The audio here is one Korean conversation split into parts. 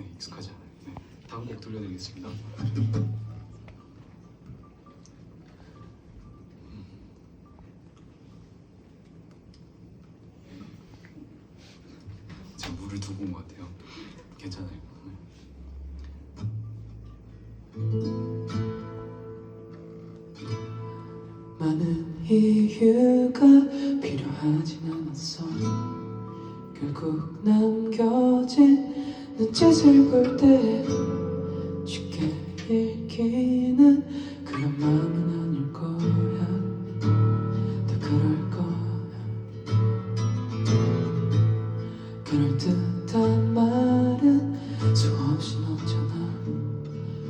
네, 익숙하지 않아요. 네, 다음 곡 들려드리겠습니다. 제가 물을 두고 온 것 같아요. 괜찮아요. 네. 이유가 필요하진 않았어 결국 남겨진 눈짓을 볼때 쉽게 읽기는 그런 마음은 아닐 거야. 다 그럴 거야. 그럴듯한 말은 수없이 넣잖아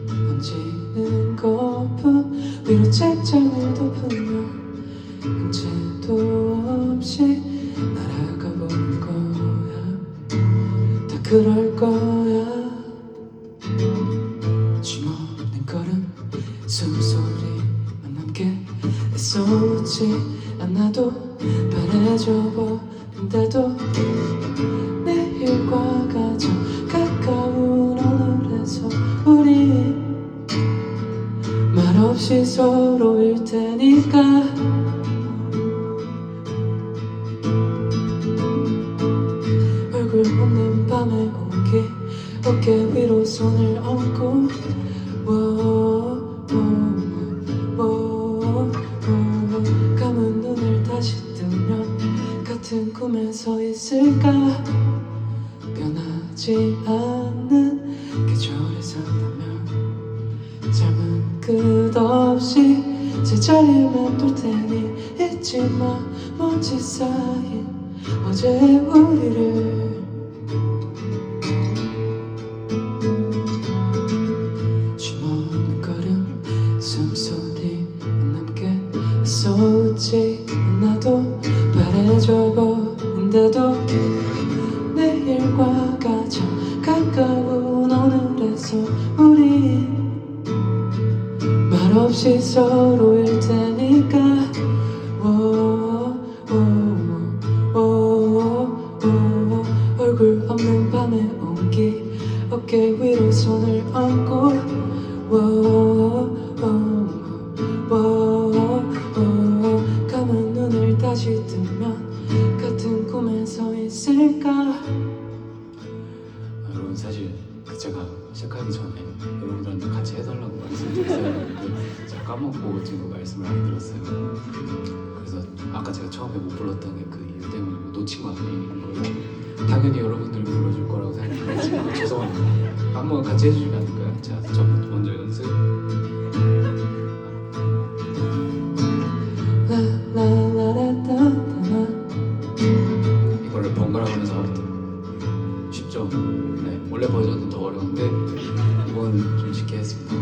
번지는 거품 위로 책장을 덮으며 흠채도 없이 그럴 거야. 쉼 없는 걸음 숨소리만 남게 애써 웃지 않아도 바래져 보는데도 내일과 가장 가까운 오늘에서 우리 말없이 서로일 테니까 어깨 위로 손을 얹고. 감은 눈을 다시 뜨면 같은 꿈에 서 있을까? 변하지 않는 계절에 산다면 잠은 끝없이 제자리에 맴돌 테니 잊지 마. 먼지 쌓인 어제 우리를 숨소리만 남게 웃지 않아도 바래져 보는데도 내일과 가까운 오늘에서 우리 말없이 서로일 테니까. 얼굴 없는 밤의 온기 어깨 위로 손을 얹고 다시 뜨면 같은 꿈에 서 있을까 여러분 사실 그 제가 시작하기 전에 여러분들한테 같이 해달라고 말씀드렸었는데 제가 까먹고 지금 말씀을 안 드렸어요. 그래서 아까 제가 처음에 못 불렀던 게 그 이유 때문에 뭐 놓친 거 아니에요. 당연히 여러분들 불러줄 거라고 생각했지만 죄송합니다. 한번 같이 해주시면 안 될까요? 자, 저 먼저 이거를 번갈아 가면서 하거든요. 쉽죠? 네, 원래 버전은 더 어려운데 이건 좀 쉽게 했습니다.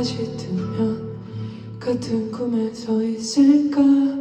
다시 뜨면 같은 꿈에 서 있을까